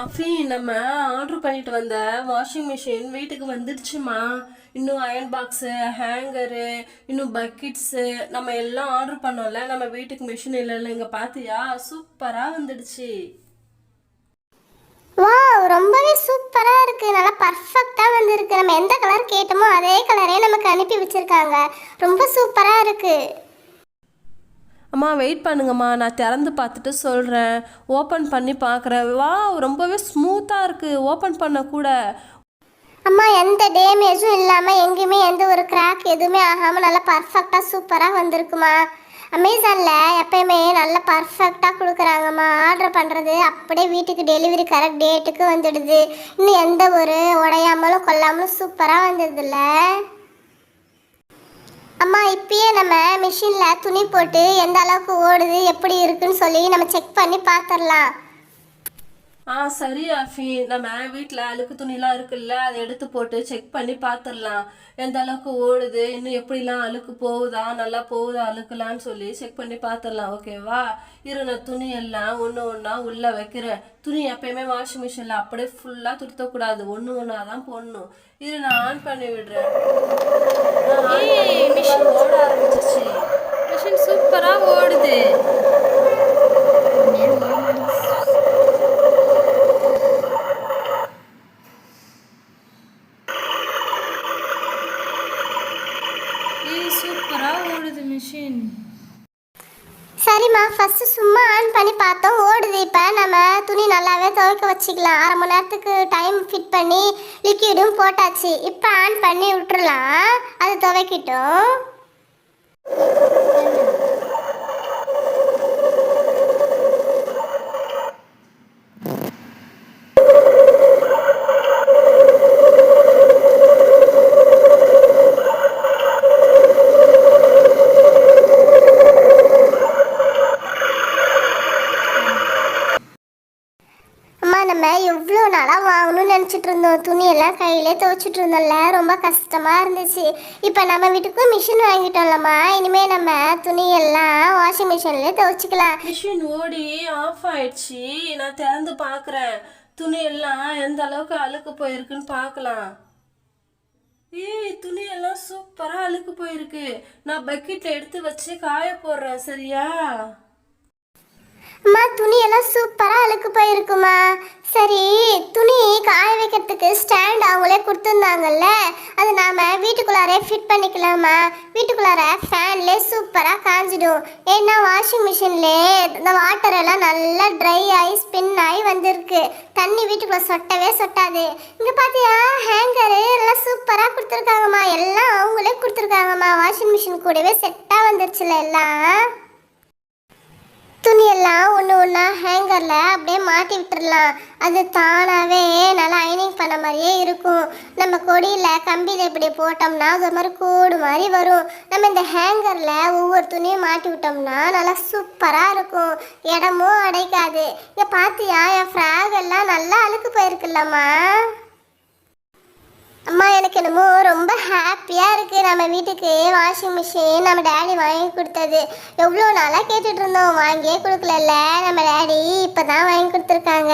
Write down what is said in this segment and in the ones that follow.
அஃபி நம்ம ஆர்டர் பண்ணிட்டு வந்த. வாஷிங் மிஷின் வீட்டுக்கு வந்துடுச்சுமா இன்னும் அயன் பாக்ஸு ஹேங்கரு இன்னும் பக்கெட்ஸு நம்ம எல்லாம் ஆர்டர் பண்ணோம்ல. நம்ம வீட்டுக்கு மிஷின் இல்லைல்ல இங்கே பார்த்தியா சூப்பராக வந்துடுச்சு. வாவ் ரொம்பவே சூப்பராக இருக்குது நல்லா பர்ஃபெக்டாக வந்திருக்கு. நம்ம எந்த கலர் கேட்டோமோ அதே கலரே நமக்கு அனுப்பி வச்சுருக்காங்க. ரொம்ப சூப்பராக இருக்குது அம்மா வெயிட் பண்ணுங்கம்மா நான் திறந்து பார்த்துட்டு சொல்கிறேன் ஓப்பன் பண்ணி பார்க்குறேன். வா ரொம்பவே ஸ்மூத்தாக இருக்குது ஓப்பன் பண்ண கூட. அம்மா எந்த டேமேஜும் இல்லாமல் எங்கேயுமே எந்த ஒரு கிராக் எதுவுமே ஆகாமல் நல்லா பர்ஃபெக்டாக சூப்பராக வந்திருக்குமா? அமேசானில் எப்பயுமே நல்லா பர்ஃபெக்டாக கொடுக்குறாங்கம்மா. ஆர்டர் பண்ணுறது அப்படியே வீட்டுக்கு டெலிவரி கரெக்ட் டேட்டுக்கு வந்துடுது. இன்னும் எந்த ஒரு உடையாமலும் கொல்லாமலும் சூப்பராக வந்துடுதுல்ல அம்மா இப்பயே நம்ம மிஷினில் துணி போட்டு எந்த அளவுக்கு ஓடுது எப்படி இருக்குன்னு சொல்லி நம்ம செக் பண்ணி பார்த்துடலாம். ஆ சரி ஆஃபி நம்ம வீட்டில் அழுக்கு துணிலாம் இருக்குல்ல அதை எடுத்து போட்டு செக் பண்ணி பார்த்துடலாம் எந்த அளவுக்கு ஓடுது இன்னும் எப்படிலாம் அழுக்கு போகுதா நல்லா போகுதா அழுக்குலான்னு சொல்லி செக் பண்ணி பார்த்துடலாம் ஓகேவா இரு நான் துணி எல்லாம் ஒன்று ஒன்றா உள்ளே வைக்கிறேன். துணி எப்பயுமே வாஷிங் மிஷினில் அப்படியே ஃபுல்லாக துருத்தக்கூடாது. ஒன்று ஒன்றா தான் போடணும். இரு நான் ஆன் பண்ணி விடுறேன். மிஷின் ஓட ஆரம்பிச்சிருச்சு. மிஷின் சூப்பராக ஓடுது ஏய் சூப்பராக ஓடுது மிஷின் சரிம்மா ஃபஸ்ட்டு சும்மா ஆன் பண்ணி பார்த்தோம் ஓடுது. இப்போ நம்ம துணி நல்லாவே துவைக்க வச்சுக்கலாம். அரை மணி நேரத்துக்கு டைம் ஃபிட் பண்ணி லிக்விடும் போட்டாச்சு. இப்போ ஆன் பண்ணி விட்டுறலாம். அது துவைக்கட்டும் அம்மா நம்ம எவ்வளோ நாளாக வாங்கணும்னு நினச்சிட்டு இருந்தோம். துணியெல்லாம் கையிலே துவைச்சிட்டு இருந்தோம்ல. ரொம்ப கஷ்டமாக இருந்துச்சு. இப்போ நம்ம வீட்டுக்கும் மிஷின் வாங்கிட்டோம்லம்மா. இனிமேல் நம்ம துணியெல்லாம் வாஷிங் மிஷின்லேயே துவைச்சிக்கலாம். மிஷின் ஓடி ஆஃப் ஆயிடுச்சு. நான் திறந்து பார்க்குறேன். துணியெல்லாம் எந்த அளவுக்கு அழுக்கு போயிருக்குன்னு பார்க்கலாம். ஏய் துணியெல்லாம் சூப்பராக அழுக்கு போயிருக்கு. நான் பக்கெட்டில் எடுத்து வச்சு காய போடுறேன். சரியா? அம்மா துணியெல்லாம் சூப்பராக அழுக்கு போயிருக்குமா? சரி துணி காய வைக்கிறதுக்கு ஸ்டாண்ட் அவங்களே கொடுத்துருந்தாங்கல்ல அது நாம் வீட்டுக்குள்ளாரே ஃபிட் பண்ணிக்கலாமா? வீட்டுக்குள்ளார ஃபேன்லேயே சூப்பராக காஞ்சிடும். ஏன்னா வாஷிங் மிஷின்லே இந்த வாட்டர் எல்லாம் நல்லா ட்ரை ஆகி ஸ்பின் ஆகி வந்திருக்கு. தண்ணி வீட்டுக்குள்ளே சொட்டவே சொட்டாது. இங்கே பார்த்தியா ஹேங்கரு எல்லாம் சூப்பராக கொடுத்துருக்காங்கம்மா. எல்லாம் அவங்களே கொடுத்துருக்காங்கம்மா. வாஷிங் மிஷின் கூடவே செட்டாக வந்துருச்சுல எல்லாம். துணியெல்லாம் ஒன்று ஒன்றா ஹேங்கரில் அப்படியே மாட்டி விட்டுடலாம் அது தானாகவே நல்லா அயனிங் பண்ண மாதிரியே இருக்கும். நம்ம கொடியில் கம்பியில் இப்படி போட்டோம்னா அது மாதிரி கூடு மாதிரி வரும். நம்ம இந்த ஹேங்கரில் ஒவ்வொரு துணியும் மாட்டி விட்டோம்னா நல்லா சூப்பராக இருக்கும். இடமும் அடைக்காது. இங்கே பார்த்தியா என் ஃப்ராக் எல்லாம் நல்லா அழுக்கு போயிருக்குல்லம்மா. அம்மா எனக்கு என்னமோ ரொம்ப ஹாப்பியாக இருக்குது நம்ம வீட்டுக்கு வாஷிங் மிஷின் நம்ம டேடி வாங்கி கொடுத்தது. எவ்வளோ நாளாக கேட்டுட்டு இருந்தோம். வாங்கியே கொடுக்கலல்ல. நம்ம டேடி இப்போ தான் வாங்கி கொடுத்துருக்காங்க.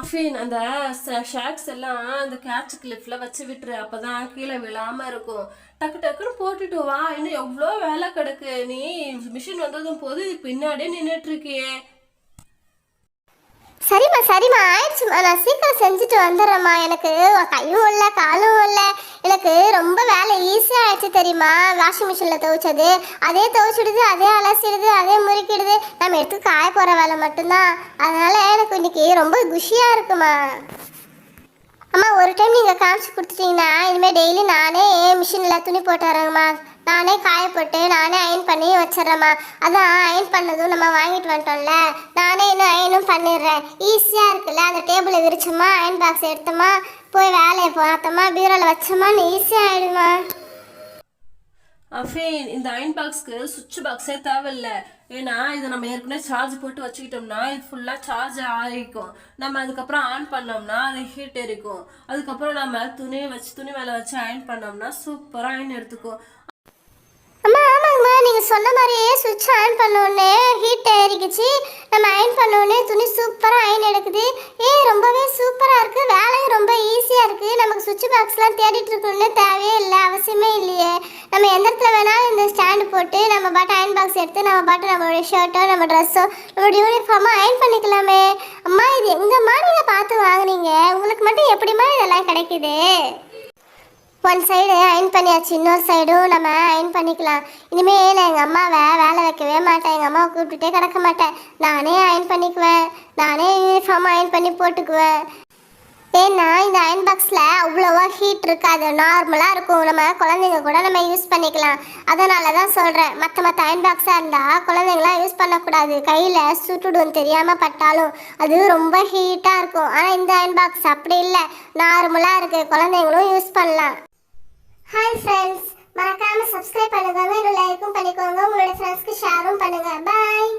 அஃபீன் அந்த ஷாக்ஸ் எல்லாம் அந்த கேட்ச் கிளிப்பில் வச்சு விட்டுரு. அப்போ தான் கீழே விழாமல் இருக்கும். டக்கு டக்குன்னு போட்டுட்டு வா. இன்னும் எவ்வளோ வேலை கிடக்கு. நீ மிஷின் வந்ததும் போது பின்னாடியே நின்றுட்டுருக்கியே சரிம்மா சரிம்மா ஆயிடுச்சும்மா. நான் சீக்கிரம் செஞ்சுட்டு வந்துடுறேம்மா. எனக்கு கையும் இல்லை காலும் இல்லை. எனக்கு ரொம்ப வேலை ஈஸியாக ஆயிடுச்சு தெரியுமா? வாஷிங் மிஷினில் துவைச்சது. அதே துவைச்சிடுது அதே அலசிடுது அதே முறுக்கிடுது. நம்ம எடுத்து காய போகிற வேலை மட்டும்தான். அதனால் எனக்கு இன்னைக்கு ரொம்ப குஷியாக இருக்குமா அம்மா ஒரு டைம் நீங்கள் காமிச்சு கொடுத்துட்டீங்கன்னா இனிமேல் டெய்லி நானே மிஷினில் துணி போட்டு வரேங்கம்மா. நானே காய போட்டு நானே அயன் பண்ணி வச்சிடுறேம்மா. அதான் அயன் பண்ணதும் நம்ம வாங்கிட்டு வந்துட்டோம்ல. நானே இன்னும் அயனும் பண்ணிடுறேன். ஈஸியாக இருக்குல்ல? அந்த டேபிளை விரிச்சோமா அயன் பாக்ஸ் எடுத்தோமா போய் வேலையை பார்த்தோமா பீரோவில் வச்சோமான்னு ஈஸியாக ஆகிடுமா அஃபேன் இந்த அயன் பாக்ஸ்க்கு சுவிட்ச் பாக்ஸே தேவையில்ல. ஏன்னா இதை நம்ம ஏற்கனவே சார்ஜ் போட்டு வச்சுக்கிட்டோம்னா இது ஃபுல்லாக சார்ஜ் ஆகிக்கும் நம்ம அதுக்கப்புறம் ஆன் பண்ணோம்னா அது ஹீட் எரிக்கும். அதுக்கப்புறம் நம்ம துணியை வச்சு துணி மேலே வச்சு அயன் பண்ணோம்னா சூப்பராக அயன் எடுத்துக்கும். நீங்கள் சொன்ன மாதிரியே சுவிட்ச் ஆன் பண்ணோடனே ஹீட் ஏறிக்குச்சு நம்ம அயன் பண்ணோடனே துணி சூப்பராக அயன் எடுக்குது. ஏ ரொம்பவே சூப்பராக இருக்குது வேலையும் ரொம்ப ஈஸியாக இருக்குது நமக்கு சுவிட்ச் பாக்ஸ்லாம் தேடிட்டு இருக்கணும்னு தேவையே இல்லை அவசியமே இல்லையே. நம்ம எந்த இடத்துல வேணாலும் இந்த ஸ்டாண்டு போட்டு நம்ம பாட்டு அயன் பாக்ஸ் எடுத்து நம்ம பாட்டு நம்மளுடைய ஷர்ட்டோ நம்ம ட்ரெஸ்ஸோ நம்மளோட யூனிஃபார்மோ அயன் பண்ணிக்கலாமே. அம்மா இது எங்கம்மா நீங்கள் பார்த்து வாங்குனீங்க? உங்களுக்கு மட்டும் எப்படிம்மா இதெல்லாம் கிடைக்குது? ஒன் சைடு அயன் பண்ணியாச்சு இன்னொரு சைடும் நம்ம அயன் பண்ணிக்கலாம். இனிமே நான் எங்கள் அம்மாவை வேலை வைக்கவே மாட்டேன். எங்கள் அம்மாவை கூப்பிட்டுட்டே கிடக்க மாட்டேன். நானே அயன் பண்ணிக்குவேன். நானே யூனிஃபார்ம் அயன் பண்ணி போட்டுக்குவேன். ஏன்னா இந்த அயன் பாக்ஸில் அவ்வளோவா ஹீட் இருக்காது. நார்மலாக இருக்கும். நம்ம குழந்தைங்க கூட நம்ம யூஸ் பண்ணிக்கலாம். அதனால தான் சொல்கிறேன் மற்ற மற்ற அயன் பாக்ஸாக இருந்தால் குழந்தைங்களாம் யூஸ் பண்ணக்கூடாது. கையில் சுட்டுடும் தெரியாமல் பட்டாலும். அது ரொம்ப ஹீட்டாக இருக்கும். ஆனால் இந்த அயன் பாக்ஸ் அப்படி இல்லை. நார்மலாக இருக்குது குழந்தைங்களும் யூஸ் பண்ணலாம். ஹாய் ஃப்ரெண்ட்ஸ் மறக்காம சப்ஸ்கிரைப் பண்ணுங்க. இன்னும் லைக்கும் பண்ணிக்கோங்க. உங்களோட ஃப்ரெண்ட்ஸ்க்கு ஷேரும் பண்ணுங்க. பாய்